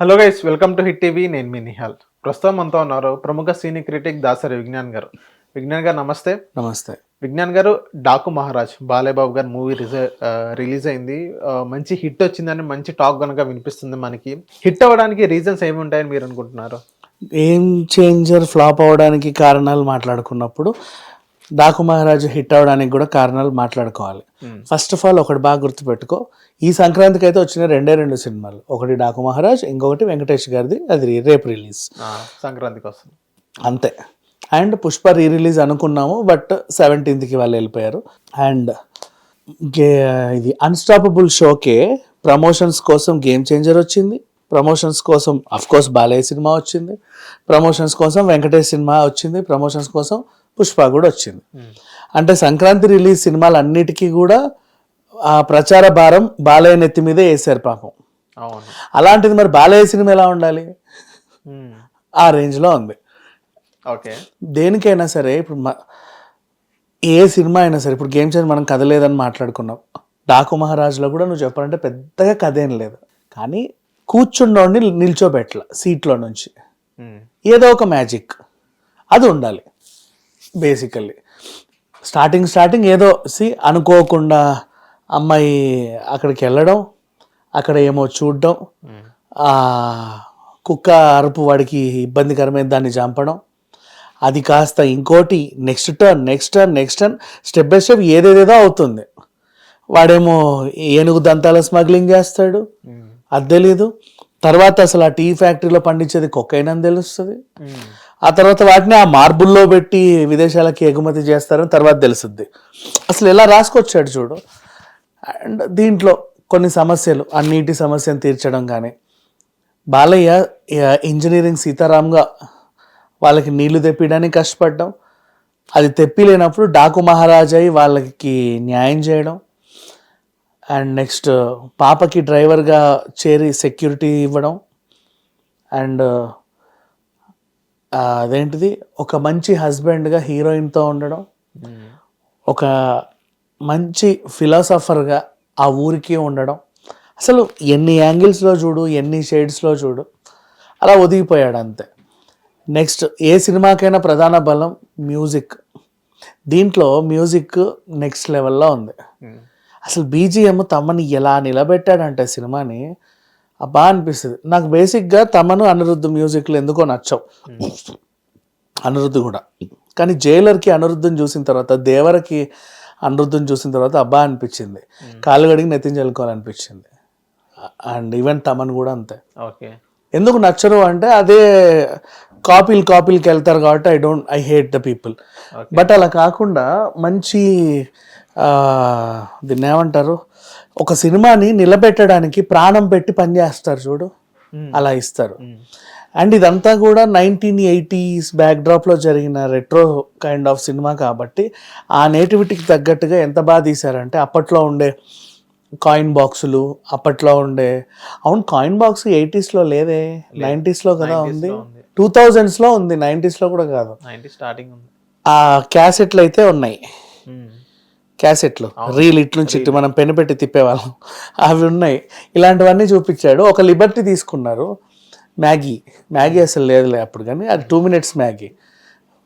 Hello guys welcome to hit TV. నేను మీ నిహాల్. ప్రస్తుతం మనతో ఉన్నారు ప్రముఖ సీని క్రిటిక్ దాసరి విజ్ఞాన్ గారు. విజ్ఞాన్ గారు నమస్తే. నమస్తే. విజ్ఞాన్ గారు డాకు మహారాజ్ బాలేబాబు గారు మూవీ రిలీజ్ అయింది. మంచి హిట్ వచ్చిందని మంచి టాక్ కనుక వినిపిస్తుంది మనకి. హిట్ అవ్వడానికి రీజన్స్ ఏమి ఉంటాయని మీరు అనుకుంటున్నారు? గేమ్ చేంజర్ ఫ్లాప్ అవడానికి కారణాలు మాట్లాడుకున్నప్పుడు డాకు మహారాజు హిట్ అవడానికి కూడా కారణాలు మాట్లాడుకోవాలి. ఫస్ట్ ఆఫ్ ఆల్ ఒకటి బాగా గుర్తుపెట్టుకో. ఈ సంక్రాంతికి అయితే వచ్చిన రెండే రెండు సినిమాలు. ఒకటి డాకు మహారాజ్ ఇంకొకటి వెంకటేష్ గారిది అది రే- రేపు రిలీజ్. ఆ, సంక్రాంతికి వస్తుంది. అంతే. అండ్ పుష్ప రీ రిలీజ్ అనుకున్నాము బట్ సెవెంటీన్త్కి వాళ్ళు వెళ్ళిపోయారు. అండ్ ఇది అన్స్టాపబుల్ షోకే ప్రమోషన్స్ కోసం గేమ్ చేంజర్ వచ్చింది. ప్రమోషన్స్ కోసం అఫ్ కోర్స్ బాలయ్య సినిమా వచ్చింది. ప్రమోషన్స్ కోసం వెంకటేష్ సినిమా వచ్చింది. ప్రమోషన్స్ కోసం పుష్ప కూడా వచ్చింది. అంటే సంక్రాంతి రిలీజ్ సినిమాలు అన్నిటికీ కూడా ఆ ప్రచార భారం బాలయ్య నెత్తి మీదే వేశారు పాపం. అలాంటిది మరి బాలయ్య సినిమా ఎలా ఉండాలి. ఆ రేంజ్లో ఉంది. ఓకే. దేనికైనా సరే ఇప్పుడు ఏ సినిమా అయినా సరే ఇప్పుడు గేమ్ చేంజ్ మనం కథ లేదని మాట్లాడుకున్నాం. డాకు మహారాజులో కూడా నువ్వు చెప్పాలంటే పెద్దగా కథ ఏం లేదు. కానీ కూర్చుండోండి నిల్చోబెట్ల సీట్లో నుంచి. ఏదో ఒక మ్యాజిక్. అది ఉండాలి. బేసికల్లీ స్టార్టింగ్ స్టార్టింగ్ ఏదో సి అనుకోకుండా అమ్మాయి అక్కడికి వెళ్ళడం అక్కడ ఏమో చూడడం. ఆ కుక్క అరుపు వాడికి ఇబ్బందికరమైన దాన్ని చంపడం అది కాస్త ఇంకోటి next turn next turn next turn step by step ఏదేదేదో అవుతుంది వాడేమో ఏనుగు దంతాల స్మగ్లింగ్ చేస్తాడు మ్మ్. అది తెలీదు తర్వాత అసలు ఆ టీ ఫ్యాక్టరీలో పండించేది కొక్కైనా తెలుస్తుంది మ్మ్. ఆ తర్వాత వాటిని ఆ మార్బుల్లో పెట్టి విదేశాలకి ఎగుమతి చేస్తారని తర్వాత తెలుస్తుంది అసలు ఎలా రాసుకొచ్చాడు చూడు. అండ్ దీంట్లో కొన్ని సమస్యలు ఆ నీటి సమస్యను తీర్చడం కానీ బాలయ్య ఇంజనీరింగ్ సీతారాంగా వాళ్ళకి నీళ్ళు తెప్పించడానికి కష్టపడడం అది తెప్పిలేనప్పుడు డాకు మహారాజాయి వాళ్ళకి న్యాయం చేయడం అండ్ నెక్స్ట్ పాపకి డ్రైవర్గా చేరి సెక్యూరిటీ ఇవ్వడం అండ్ అదేంటిది? ఒక మంచి హస్బెండ్గా హీరోయిన్తో ఉండడం. ఒక మంచి ఫిలాసఫర్గా ఆ ఊరికి ఉండడం. అసలు ఎన్ని యాంగిల్స్లో చూడు ఎన్ని షేడ్స్లో చూడు అలా ఒదిగిపోయాడు అంతే. నెక్స్ట్ ఏ సినిమాకైనా ప్రధాన బలం మ్యూజిక్. దీంట్లో మ్యూజిక్ నెక్స్ట్ లెవెల్లో ఉంది. అసలు బీజిఎం తమని ఎలా నిలబెట్టాడంటే సినిమాని అబ్బా అనిపిస్తుంది. నాకు బేసిక్గా తమను అనిరుద్ధ్ మ్యూజిక్లు ఎందుకో నచ్చవు. అనిరుద్ధ్ కూడా. కానీ జైలర్కి అనిరుద్ధం చూసిన తర్వాత దేవరకి అనిరుద్ధం చూసిన తర్వాత అబ్బా అనిపించింది. కాళ్ళు గడిగి నెత్తిన చల్లుకోవాలనిపించింది అండ్ ఈవెన్ తమన్ కూడా అంతే. ఓకే. ఎందుకు నచ్చరు అంటే అదే కాపీలు కాపీలకి వెళ్తారు కాబట్టి I don't I hate the people. But అలా కాకుండా మంచి దీన్ని ఏమంటారు ఒక సినిమాని నిలబెట్టడానికి ప్రాణం పెట్టి పనిచేస్తారు చూడు. అలా ఇస్తారు. అండ్ ఇదంతా కూడా నైన్టీన్ ఎయిటీస్ బ్యాక్డ్రాప్లో జరిగిన రెట్రో కైండ్ ఆఫ్ సినిమా కాబట్టి ఆ నేటివిటీకి తగ్గట్టుగా ఎంత బాగా తీశారంటే అప్పట్లో ఉండే కాయిన్ బాక్సులు అప్పట్లో ఉండే అవును కాయిన్ బాక్స్ ఎయిటీస్లో లేదే నైంటీస్లో కదా 90s ఉంది లో ఉంది. టూ థౌజండ్స్లో ఉంది నైంటీస్లో కూడా కాదు స్టార్టింగ్ ఉంది ఆ క్యాసెట్లు అయితే ఉన్నాయి. క్యాసెట్లు రీల్ ఇట్లు నుంచి ఇటు మనం పెన్ను పెట్టి తిప్పేవాళ్ళం. అవి ఉన్నాయి. ఇలాంటివన్నీ చూపించాడు. ఒక లిబర్టీ తీసుకున్నారు. మ్యాగీ. మ్యాగీ అసలు లేదులే అప్పుడు కానీ. అది టూ మినిట్స్ మ్యాగీ.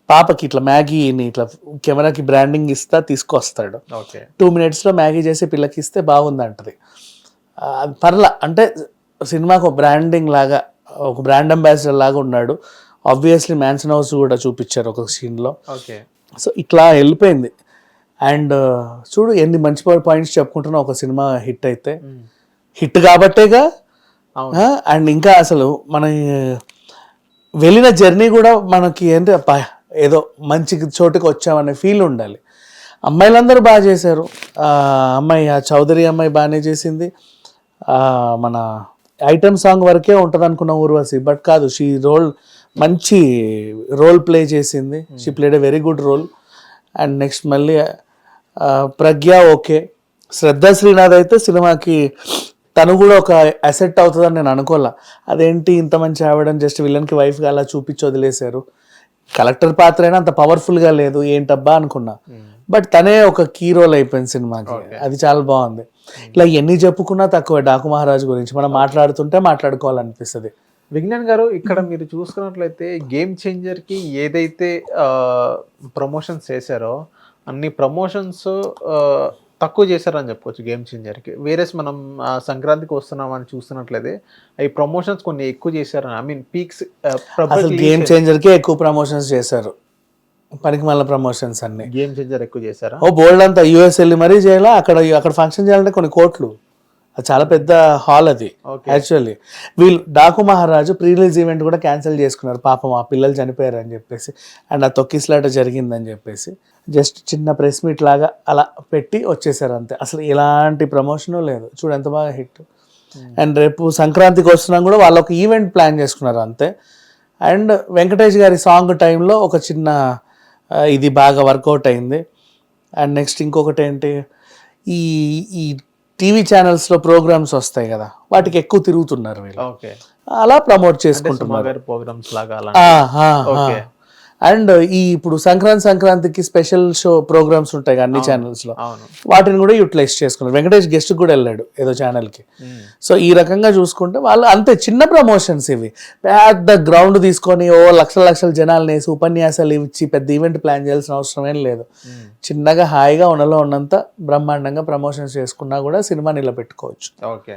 పాపకి ఇట్లా మ్యాగీని ఇట్లా కెమెరాకి బ్రాండింగ్ ఇస్తా తీసుకొస్తాడు. ఓకే. టూ మినిట్స్లో మ్యాగీ చేసి పిల్లకి ఇస్తే బాగుంది అంటది ఆ, అది పర్లా. అంటే సినిమాకు ఒక బ్రాండింగ్ లాగా ఒక బ్రాండ్ అంబాసిడర్ లాగా ఉన్నాడు. ఆబ్వియస్లీ మ్యాన్సన్ హౌస్ కూడా చూపించారు ఒక సీన్లో. ఓకే. సో ఇట్లా వెళ్ళిపోయింది. అండ్ చూడు ఎన్ని మంచి పాయింట్స్ చెప్పుకుంటున్నా ఒక సినిమా హిట్ అయితే. హిట్ కాబట్టేగా అండ్ ఇంకా అసలు మన వెళ్ళిన జర్నీ కూడా మనకి ఏంటి ఏదో మంచి చోటుకి వచ్చామనే ఫీల్ ఉండాలి. అమ్మాయిలందరూ బాగా చేశారు. అమ్మాయి ఆ చౌదరి అమ్మాయి బాగానే చేసింది. మన ఐటమ్ సాంగ్ వరకే ఉంటుంది అనుకున్న ఊర్వశి బట్ కాదు షీ రోల్ మంచి రోల్ ప్లే చేసింది. She played a very good role and next మళ్ళీ ప్రజ్ఞ ఓకే. శ్రద్ధ శ్రీనాథ్ అయితే సినిమాకి తను కూడా ఒక అసెట్ అవుతుందని నేను అనుకోలే. అదేంటి ఇంత మంచి ఆవిడని జస్ట్ విలన్కి వైఫ్గా అలా చూపించి వదిలేశారు? కలెక్టర్ పాత్ర అయినా అంత పవర్ఫుల్గా లేదు ఏంటబ్బా అనుకున్నా. బట్ తనే ఒక కీ రోల్ అయిపోయింది సినిమాకి. అది చాలా బాగుంది. ఇలా ఎన్ని చెప్పుకున్నా తక్కువ. డాకు మహారాజ్ గురించి మనం మాట్లాడుతుంటే మాట్లాడుకోవాలనిపిస్తుంది. విజ్ఞాన్ గారు ఇక్కడ మీరు చూసుకున్నట్లయితే గేమ్ చేంజర్కి ఏదైతే ప్రమోషన్స్ చేశారో అన్ని ప్రమోషన్స్ తక్కువ చేశారని చెప్పుకోవచ్చు గేమ్ చేంజర్కి వేరే మనం సంక్రాంతికి వస్తున్నామని చూస్తున్నట్లయితే అవి ప్రమోషన్స్ కొన్ని ఎక్కువ చేశారని ఐ మీన్ పీక్స్ అసలు గేమ్ చేంజర్కే ఎక్కువ ప్రమోషన్స్ చేశారు. పనికి మళ్ళీ ప్రమోషన్స్ అన్ని. గేమ్ చేంజర్ ఎక్కువ చేశారా? ఓ బోల్డ్ అంతా యూఎస్ వెళ్ళి మరీ చేయాలా? అక్కడ అక్కడ ఫంక్షన్ చేయాలంటే కొన్ని కోట్లు. అది చాలా పెద్ద హాల్ అది. యాక్చువల్లీ వీళ్ళు Daaku Maharaaj pre release event కూడా క్యాన్సిల్ చేసుకున్నారు. పాపం ఆ పిల్లలు చనిపోయారు అని చెప్పేసి. అండ్ ఆ తొక్కిసలాట జరిగిందని చెప్పేసి. జస్ట్ చిన్న ప్రెస్ మీట్ లాగా అలా పెట్టి వచ్చేసారు అంతే. అసలు ఎలాంటి ప్రమోషను లేదు. చూడు ఎంత బాగా హిట్ అండ్ రేపు సంక్రాంతికి వస్తున్నాం కూడా వాళ్ళు ఒక ఈవెంట్ ప్లాన్ చేసుకున్నారు అంతే. అండ్ వెంకటేష్ గారి సాంగ్ టైంలో ఒక చిన్న ఇది బాగా వర్కౌట్ అయింది. అండ్ నెక్స్ట్ ఇంకొకటి ఏంటి? ఈ ఈ టీవీ ఛానల్స్లో ప్రోగ్రామ్స్ వస్తాయి కదా వాటికి ఎక్కువ తిరుగుతున్నారు వీళ్ళు. అలా ప్రమోట్ చేసుకుంటున్నారు. గారి ప్రోగ్రామ్స్ లాగా అలా. ఓకే. అండ్ ఈ ఇప్పుడు సంక్రాంతి సంక్రాంతికి స్పెషల్ షో ప్రోగ్రామ్స్ ఉంటాయి అన్ని ఛానల్స్లో వాటిని కూడా యూటిలైజ్ చేసుకున్నారు. వెంకటేష్ గెస్ట్ కూడా వెళ్ళాడు ఏదో ఛానల్కి సో ఈ రకంగా చూసుకుంటే వాళ్ళు అంతే చిన్న ప్రమోషన్స్ ఇవి. పెద్ద గ్రౌండ్ తీసుకొని ఓ లక్షల లక్షల జనాలు వేసి ఉపన్యాసాలు ఇచ్చి పెద్ద ఈవెంట్ ప్లాన్ చేయాల్సిన అవసరం ఏం లేదు. చిన్నగా హాయిగా ఉన్నలో ఉన్నంత బ్రహ్మాండంగా ప్రమోషన్స్ చేసుకున్నా కూడా సినిమా నిలబెట్టుకోవచ్చు. ఓకే.